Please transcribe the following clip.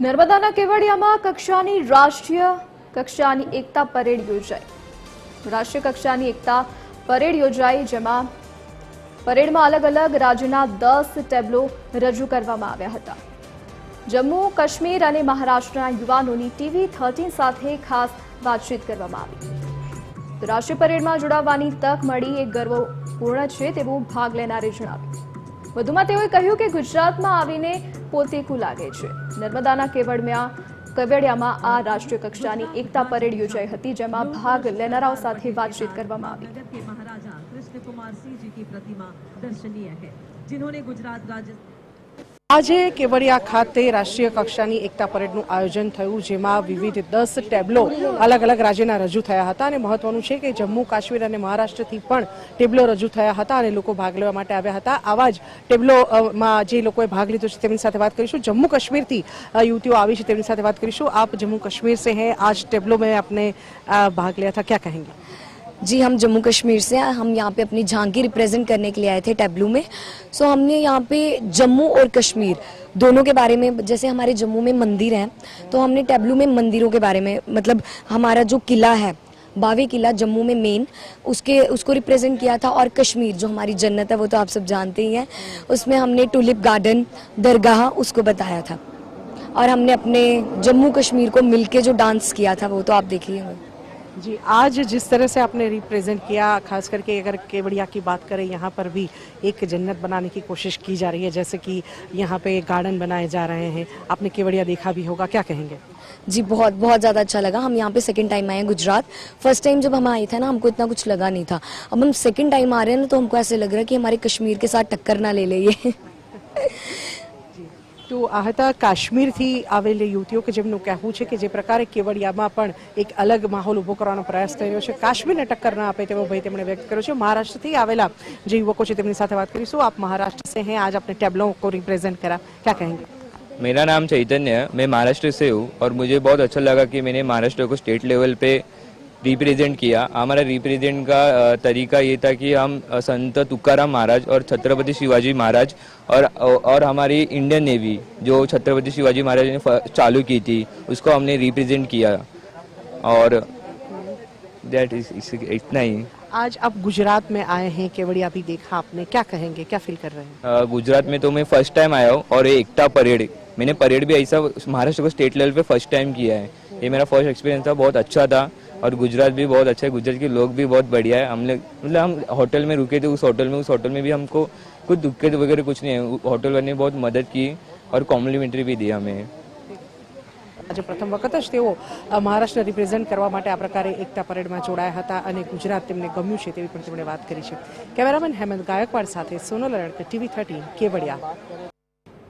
નર્મદાના કેવડિયામાં કક્ષાની રાષ્ટ્રીય કક્ષાની એકતા પરેડ યોજાઈ. રાષ્ટ્રીય કક્ષાની એકતા પરેડ યોજાઈ, જેમાં પરેડમાં અલગ અલગ રાજ્યના દસ ટેબ્લો રજૂ કરવામાં આવ્યા હતા. જમ્મુ, કાશ્મીર અને મહારાષ્ટ્રના યુવાનોની ટીવી થર્ટીન સાથે ખાસ વાતચીત કરવામાં આવી. રાષ્ટ્રીય પરેડમાં જોડાવાની તક મળી એ ગર્વપૂર્ણ છે તેવું ભાગ લેનારે જણાવ્યું. વધુમાં તેઓએ કહ્યું કે ગુજરાતમાં આવીને પોતેકું લાગે છે. નર્મદાના કેવડિયા કેવડિયામાં આ રાષ્ટ્રીય કક્ષાની એકતા પરેડ યોજાઈ હતી, જેમાં ભાગ લેનારાઓ સાથે વાતચીત કરવામાં આવી. મહારાજા કૃષ્ણ કુમાર પ્રતિમા દર્શનીય હૈ જિન્હોને ગુજરાત રાજ્ય આજે કેવડિયા ખાતે રાષ્ટ્રીય કક્ષાની એકતા પરેડનું આયોજન થયું, જેમાં વિવિધ દસ ટેબ્લો અલગ અલગ રાજ્યના રજૂ થયા હતા. અને મહત્વનું છે કે જમ્મુ, કાશ્મીર અને મહારાષ્ટ્રથી પણ ટેબ્લો રજૂ થયા હતા અને લોકો ભાગ લેવા માટે આવ્યા હતા. આવા જ ટેબ્લોમાં જે લોકોએ ભાગ લીધો છે તેમની સાથે વાત કરીશું. જમ્મુ કાશ્મીરથી યુવતીઓ આવી છે તેમની સાથે વાત કરીશું. આપ જમ્મુ કાશ્મીર સે હૈ. આજ ટેબ્લો મેં આપને ભાગ લિયા થા. ક્યા કહેંગે? जी, हम जम्मू कश्मीर से हैं हम यहाँ पे अपनी झांकी रिप्रेजेंट करने के लिए आए थे टेब्लू में। सो हमने यहाँ पे जम्मू और कश्मीर दोनों के बारे में, जैसे हमारे जम्मू में मंदिर हैं तो हमने टेब्लू में मंदिरों के बारे में मतलब हमारा जो किला है, बावी किला जम्मू में मेन उसके, उसको रिप्रेजेंट किया था और कश्मीर, जो हमारी जन्नत है, वो तो आप सब जानते ही हैं। उसमें हमने टूलिप गार्डन दरगाह, उसको बताया था। और हमने अपने जम्मू कश्मीर को मिलके जो डांस किया था, वो तो आप देखिए जी, आज जिस तरह से आपने रिप्रेजेंट किया, खास करके अगर केवड़िया की बात करें, यहाँ पर भी एक जन्नत बनाने की कोशिश की जा रही है, जैसे कि यहाँ पे गार्डन बनाए जा रहे हैं। आपने केवड़िया देखा भी होगा, क्या कहेंगे? जी, बहुत बहुत ज़्यादा अच्छा लगा। हम यहाँ पे सेकंड टाइम आए हैं गुजरात। फ़र्स्ट टाइम जब हम आए थे ना, हमको इतना कुछ लगा नहीं था। अब हम सेकंड टाइम आ रहे हैं ना तो हमको ऐसे लग रहा है कि हमारे कश्मीर के साथ टक्कर ना ले ले તો આ હતા કાશ્મીરથી આવેલી યુવતીઓ કે જેમનું કહેવું છે કે જે પ્રકારે કેવડિયામાં પણ એક અલગ માહોલ ઊભો કરવાનો પ્રયાસ થઈ રહ્યો છે કાશ્મીરને ટક્કર ના આપે તેવો ભય તેમણે વ્યક્ત કર્યો છે મહારાષ્ટ્રથી આવેલા જે યુવકો છે તેમની સાથે વાત કરીશું આપ महाराष्ट्र से हैं आज अपने टेबलों को रिप्रेजेंट करा क्या कहेंगे मेरा नाम चैतन्य है मैं महाराष्ट्र से हूँ और मुझे बहुत अच्छा लगा कि मैंने महाराष्ट्र को स्टेट लेवल पे रिप्रेजेंट किया। हमारा रिप्रेजेंट का तरीका ये था कि हम संत तुकाराम महाराज और छत्रपति शिवाजी महाराज और और हमारी इंडियन नेवी जो छत्रपति शिवाजी महाराज ने चालू की थी उसको हमने रिप्रेजेंट किया। और दैट इज़ इतना ही। आज आप गुजरात में आए हैं केवड़िया भी देखा आपने क्या कहेंगे क्या फील कर रहे हैं? गुजरात में तो मैं फ़र्स्ट टाइम आया हूँ और ये एकता परेड मैंने परेड भी ऐसा महाराष्ट्र को स्टेट लेवल पे फ़र्स्ट टाइम किया है। ये मेरा फ़र्स्ट एक्सपीरियंस था बहुत अच्छा था। और गुजरात भी बहुत अच्छा है गुजरात के लोग भी बहुत बढ़िया है हमने मतलब हम होटल में रुके थे उस होटल में उस होटल में भी हमको कुछ दिक्कत वगैरह कुछ नहीं है होटल वाले ने बहुत मदद की और कॉम्प्लीमेंट्री भी दी हमें આજે પ્રથમ વખત જ તેઓ અ, મહારાષ્ટ્ર રિપ્રેઝેન્ટ કરવા માટે આ પ્રકારે એકતા પરેડમાં જોડાયા હતા અને ગુજરાત તેમને ગમ્યું છે તેવી પણ તેમણે વાત કરી છે કેમેરામેન હેમંત ગાયકવાડ સાથે સોનલ રણકર ટીવી થર્ટીન કેવડિયા